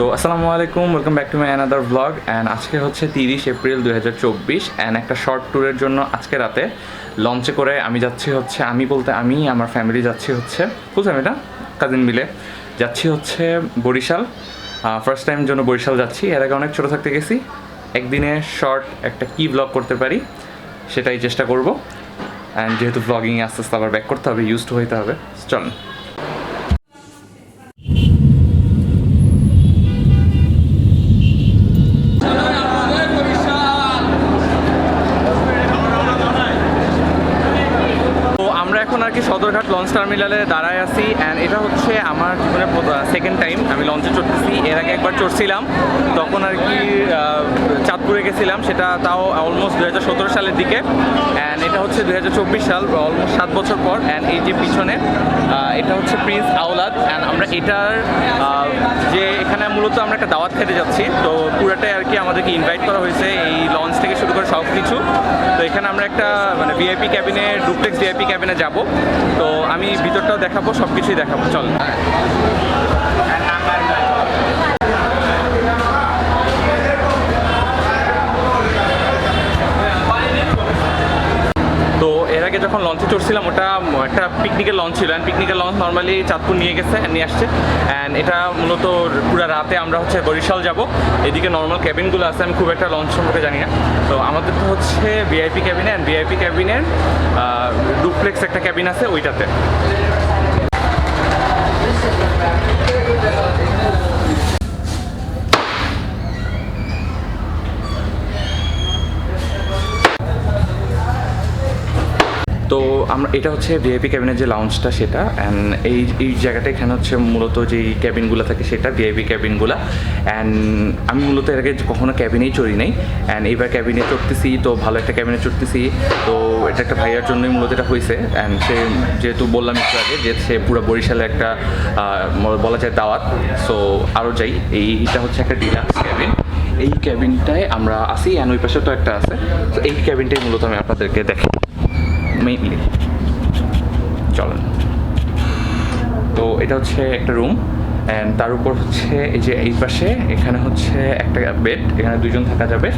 তো আসসালামু আলাইকুম welcome back to my another blog and আজকে হচ্ছে তিরিশ এপ্রিল দু হাজার চব্বিশ অ্যান্ড একটা শর্ট ট্যুরের জন্য আজকে রাতে লঞ্চে করে আমি যাচ্ছি হচ্ছে, আমি বলতে আমি, আমার ফ্যামিলি যাচ্ছি হচ্ছে ফুল ফ্যামিলিটা কাজিন মিলে যাচ্ছি হচ্ছে বরিশাল। ফার্স্ট টাইম জন্য বরিশাল যাচ্ছি, এর আগে অনেক ছোটো থাকতে গেছি। একদিনে শর্ট একটা কি ব্লগ করতে পারি, সেটাই চেষ্টা করব। অ্যান্ড যেহেতু ব্লগিংয়ে আস্তে আস্তে আবার ব্যাক করতে হবে ইউজ টু হইতে হবে। চলুন লঞ্চ টার্মিনালে দাঁড়ায় আছি অ্যান্ড এটা হচ্ছে আমার জীবনের সেকেন্ড টাইম আমি লঞ্চে চড়তেছি। এর আগে একবার চড়ছিলাম, তখন আর কি চাঁদপুরে গেছিলাম, সেটা তাও অলমোস্ট দু হাজার সতেরো সালের দিকে। অ্যান্ড এটা হচ্ছে দু হাজার চব্বিশ সাল অলমোস্ট সাত বছর পর অ্যান্ড এই যে পিছনে এটা হচ্ছে প্রিন্স আওলাদ অ্যান্ড আমরা এটার যে এখানে মূলত আমরা একটা দাওয়াত খেতে যাচ্ছি, তো পুরাটাই আর কি আমাদেরকে ইনভাইট করা হয়েছে, এই লঞ্চ থেকে শুরু করে সব কিছু তো এখানে আমরা একটা মানে ভিআইপি ক্যাবিনে ডুপ্লেক্স ভিআইপি ক্যাবিনে যাব। তো আমি ভিতরটাও দেখাবো সব কিছুই দেখাবো চল। যখন লঞ্চে চড়ছিলাম, ওটা, একটা পিকনিকের লঞ্চ ছিল। অ্যান্ড পিকনিকের লঞ্চ নর্মালি চাঁদপুর নিয়ে গেছে, নিয়ে আসছে। অ্যান্ড এটা মূলত পুরো রাতে আমরা হচ্ছে বরিশাল যাব। এদিকে নর্মাল ক্যাবিনগুলো আছে, আমি খুব একটা লঞ্চ সম্পর্কে জানি না। তো আমাদের তো হচ্ছে ভিআইপি ক্যাবিনে অ্যান্ড ভিআইপি ক্যাবিনের ডুপ্লেক্স একটা ক্যাবিন আছে ওইটাতে। তো আমরা, এটা হচ্ছে ভিআইপি ক্যাবিনের যে লাউঞ্জটা সেটা অ্যান্ড এই এই জায়গাটা এখানে হচ্ছে মূলত যেই ক্যাবিনগুলো থাকে সেটা ভিআইপি ক্যাবিনগুলো। অ্যান্ড আমি মূলত এর আগে কখনো ক্যাবিনেই চড়ি নাই। অ্যান্ড এইবার ক্যাবিনে চড়তেছি, তো ভালো একটা ক্যাবিনে চড়তেছি। তো এটা একটা ভাইয়ার জন্যই মূলত এটা হয়েছে অ্যান্ড সে যেহেতু বললাম একটু আগে যে সে পুরো বরিশালে একটা বলা যায় দাওয়াত। সো আরও যাই। এইটা হচ্ছে একটা ডিলাক্স ক্যাবিন। এই ক্যাবিনটায় আমরা আসি অ্যান্ড ওই পাশে তো একটা আছে। তো এই ক্যাবিনটাই মূলত আমি আপনাদেরকে দেখি মেইনলি চলেন। তো এটা হচ্ছে একটা রুম অ্যান্ড তার উপর হচ্ছে এই যে এই পাশে, এখানে হচ্ছে একটা বেড এখানে দুজন থাকা যাবে।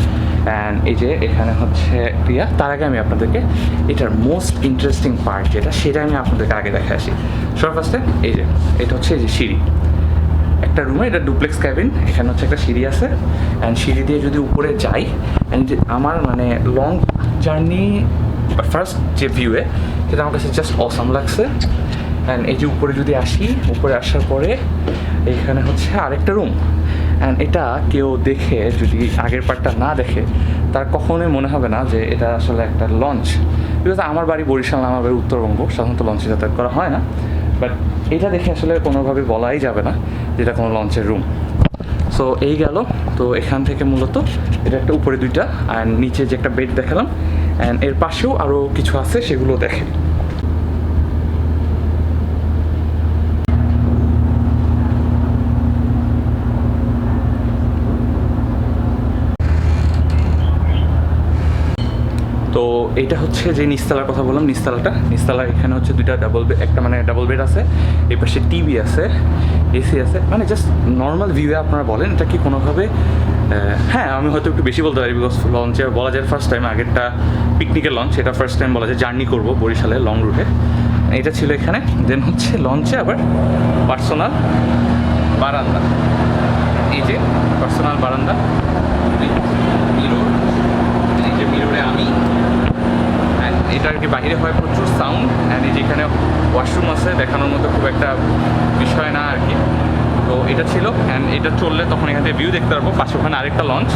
অ্যান্ড এই যে এখানে হচ্ছে প্রিয়া তার আগে আমি আপনাদেরকে এটার মোস্ট ইন্টারেস্টিং পার্ট যেটা, সেটা আমি আপনাদেরকে আগে দেখে আসি। সবার ফার্স্টে এই যে, এটা হচ্ছে এই যে সিঁড়ি। একটা রুমে এটা ডুপ্লেক্স ক্যাবিন এখানে হচ্ছে একটা সিঁড়ি আছে। অ্যান্ড সিঁড়ি দিয়ে যদি উপরে যাই অ্যান্ড আমার মানে লং জার্নি ফার্স্ট যে ভিউয়ে সেটা আমার কাছে জাস্ট অসাম লাগছে অ্যান্ড এই যে উপরে যদি আসি, উপরে আসার পরে এইখানে হচ্ছে আরেকটা রুম অ্যান্ড এটা কেউ দেখে, যদি আগের পার্টটা না দেখে, তার কখনোই মনে হবে না যে এটা আসলে একটা লঞ্চ বিকজ আমার বাড়ি বরিশাল আমার বাড়ি উত্তরবঙ্গ, সাধারণত লঞ্চে যাতায়াত করা হয় না। বাট এটা দেখে আসলে কোনোভাবে বলাই যাবে না যে এটা কোনো লঞ্চের রুম সো এই গেল। তো এখান থেকে মূলত, এটা একটা উপরে দুইটা অ্যান্ড নিচে যে একটা বেড দেখালাম অ্যান্ড এর পাশেও আরও কিছু আছে, সেগুলো দেখে তো এটা হচ্ছে যে নিস্তালার কথা বললাম, নিস্তালাটা। নিস্তালা এখানে হচ্ছে দুইটা ডাবল বেড একটা মানে ডাবল বেড আছে, এই পাশে টিভি আছে এসি আছে। মানে জাস্ট নর্মাল ভিউয়ে আপনারা বলেন, এটা কি কোনোভাবে হ্যাঁ আমি হয়তো একটু বেশি বলতে পারি বিকজ লঞ্চে বলা যায় ফার্স্ট টাইম আগেরটা পিকনিকের লঞ্চ এটা ফার্স্ট টাইম বলা যায় জার্নি করব বরিশালে লং রুটে এটা ছিল এখানে দেন হচ্ছে লঞ্চে আবার পার্সোনাল বারান্দা। এই যে পার্সোনাল বারান্দা, এই যে আমি এটা আর কি বাইরে হয় প্রচুর সাউন্ড অ্যান্ড এই যেখানে ওয়াশরুম আছে, দেখানোর মতো খুব একটা বিষয় না আর কি। তো এটা ছিল অ্যান্ড এটা চললে তখন এখান থেকে ভিউ দেখতে পারব। পাশে ওখানে আরেকটা লঞ্চ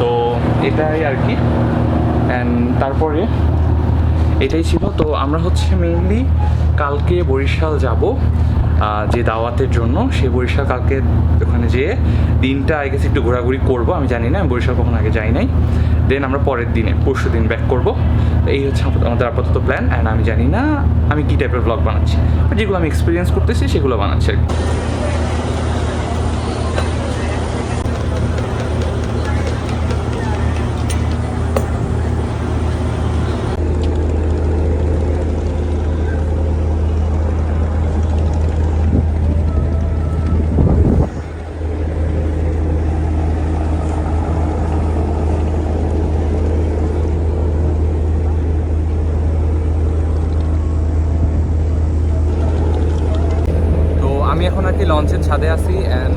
তো এটাই আর কি। অ্যান্ড তারপরে এটাই ছিল। তো আমরা হচ্ছে মেইনলি কালকে বরিশাল যাব যে দাওয়াতের জন্য। সেই বরিশাল কালকে ওখানে যেয়ে দিনটা আই গেছে একটু ঘোরাঘুরি করব। আমি জানি না আমি বরিশাল কখন আগে যাই নাই। দেন আমরা পরের দিনে, পরশু দিন ব্যাক করব। এই হচ্ছে আমাদের আপাতত প্ল্যান অ্যান্ড আমি জানি না আমি কী টাইপের ব্লগ বানাচ্ছি। যেগুলো আমি এক্সপিরিয়েন্স করতেছি, সেগুলো বানাচ্ছি আর কি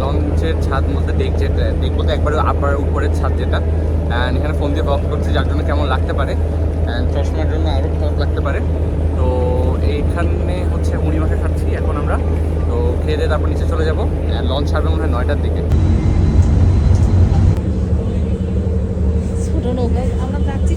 লঞ্চের ছাদ বলতে ডেক যেটা ডেক বলতে একবারে আপার উপরের ছাদ যেটা অ্যান্ড এখানে ফোন দিয়ে ব্লগ করছি যার জন্য কেমন লাগতে পারে চশমার জন্য আরও খারাপ লাগতে পারে। তো এইখানে হচ্ছে মুড়ি মাখা খাচ্ছি এখন আমরা। তো খেয়ে দিয়ে তারপর নিচে চলে যাব লঞ্চ ছাড়বে মনে হয় নয়টার দিকে। আমরা যাচ্ছি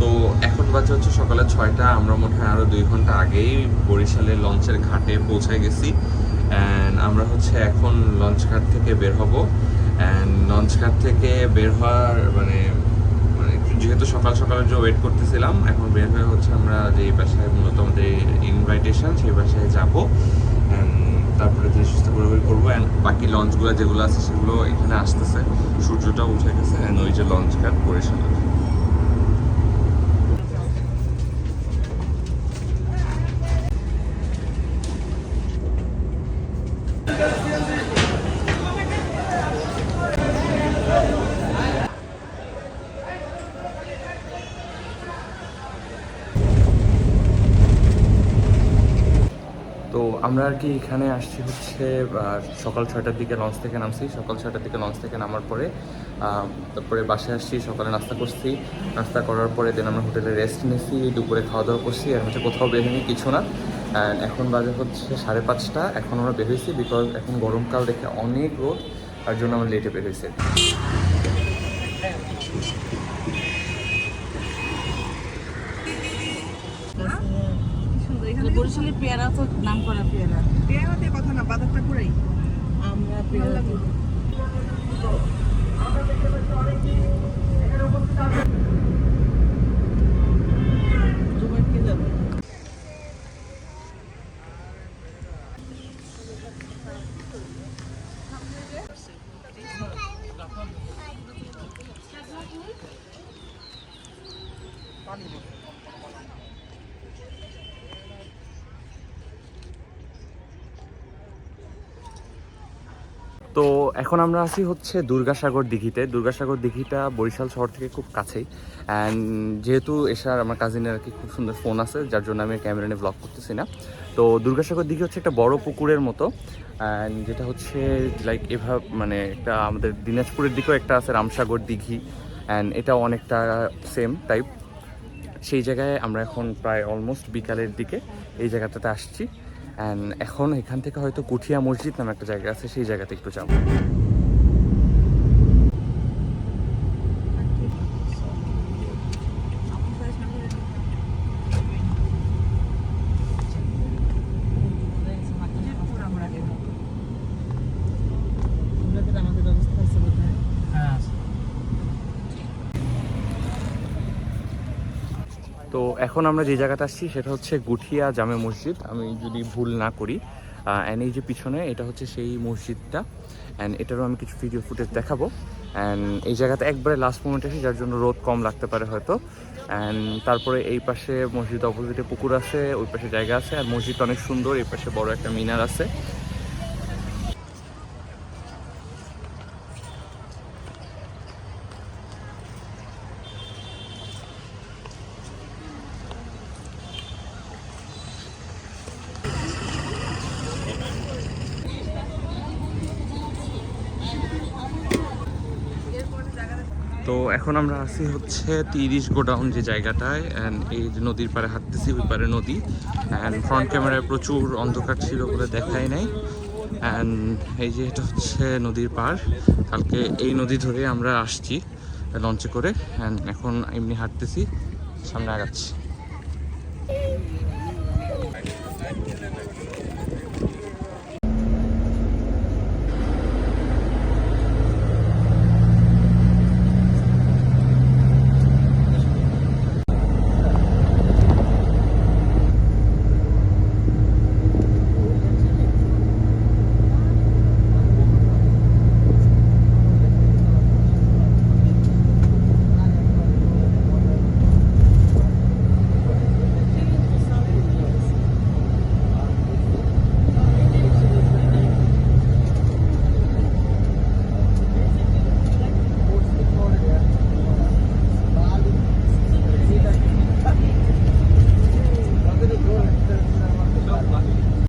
তো এখন বাজে হচ্ছে সকালে ছয়টা, আমরা মনে হয় আরও দুই ঘণ্টা আগেই বরিশালে লঞ্চের ঘাটে পৌঁছে গেছি। অ্যান্ড আমরা হচ্ছে এখন লঞ্চ ঘাট থেকে বের হব। অ্যান্ড লঞ্চ ঘাট থেকে বের হওয়ার মানে মানে যেহেতু সকাল সকালে যে ওয়েট করতেছিলাম, এখন বের হয়ে হচ্ছে আমরা যে বাসায় মূলত আমাদের ইনভাইটেশন সেই বাসায় যাব। তারপরে ধীরে সুস্থ ঘোরাঘুরি করব। অ্যান্ড বাকি লঞ্চগুলো যেগুলো আছে সেগুলো এখানে আসতেছে। সূর্যটা উঠে গেছে। অ্যান্ড ওই যে লঞ্চ ঘাট বরিশালের তো আমরা আর কি এখানে আসছি হচ্ছে সকাল ছয়টার দিকে লঞ্চ থেকে নামছি। সকাল ছয়টার দিকে লঞ্চ থেকে নামার পরে তারপরে বাসায় আসছি, সকালে নাস্তা করছি। নাস্তা করার পরে দেন আমরা হোটেলে রেস্ট নিয়েছি, দুপুরে খাওয়া দাওয়া করছি। আর হচ্ছে কোথাও বের হয়নি, কিছু না। এখন বাজে হচ্ছে সাড়ে পাঁচটা। এখন আমরা বের হয়েছি বিকজ এখন গরমকাল দেখে অনেক রোদ, তার জন্য আমরা লেটে বের হয়েছি। বরিশালের পেয়ারা তো নাম করা পেয়ারা। পেয়ারাতে কথা না বাজারটা পুরাই। আমরা পেয়ারা দুবাইকে তো এখন আমরা আছি হচ্ছে দুর্গাসাগর দিঘিতে। দুর্গাসাগর দিঘিটা বরিশাল শহর থেকে খুব কাছেই। অ্যান্ড যেহেতু এসার আমার কাজিনের আর কি খুব সুন্দর ফোন আছে, যার জন্য আমি ক্যামেরা নিয়ে ব্লগ করতেছি না। তো দুর্গাসাগর দিঘি হচ্ছে একটা বড় পুকুরের মতো। অ্যান্ড যেটা হচ্ছে লাইক এভাবে মানে একটা আমাদের দিনাজপুরের দিকেও একটা আছে রামসাগর দিঘি। অ্যান্ড এটাও অনেকটা সেম টাইপ সেই জায়গায় আমরা এখন প্রায় অলমোস্ট বিকালের দিকে এই জায়গাটাতে আসছি। অ্যান্ড এখন এখান থেকে হয়তো কুঠিয়া মসজিদ নামে একটা জায়গা আছে, সেই জায়গাতে একটু যাব আমাদের ব্যবস্থা আছে বোধহয় তো এখন আমরা যে জায়গাটা আসছি সেটা হচ্ছে গুঠিয়া জামে মসজিদ। আমি যদি ভুল না করি অ্যান্ড এই যে পিছনে, এটা হচ্ছে সেই মসজিদটা অ্যান্ড এটারও আমি কিছু ভিডিও ফুটেজ দেখাবো। অ্যান্ড এই জায়গাতে একবারে লাস্ট মোমেন্ট এসে যার জন্য রোদ কম লাগতে পারে হয়তো। অ্যান্ড তারপরে এই পাশে মসজিদ অপোজিটে পুকুর আছে, ওই পাশে জায়গা আছে, আর মসজিদ অনেক সুন্দর, এই পাশে বড় একটা মিনার আছে। তো এখন আমরা আসি হচ্ছে তিরিশ গোডাউন যে জায়গাটায় অ্যান্ড এই যে নদীর পারে হাঁটতেছি, ওই পারে নদী। অ্যান্ড ফ্রন্ট ক্যামেরায় প্রচুর অন্ধকার ছিল বলে দেখাই নাই। অ্যান্ড এই যে এটা হচ্ছে নদীর পাড়। কালকে এই নদী ধরে আমরা আসছি লঞ্চে করে। অ্যান্ড এখন এমনি হাঁটতেছি, সামনে আগাচ্ছি।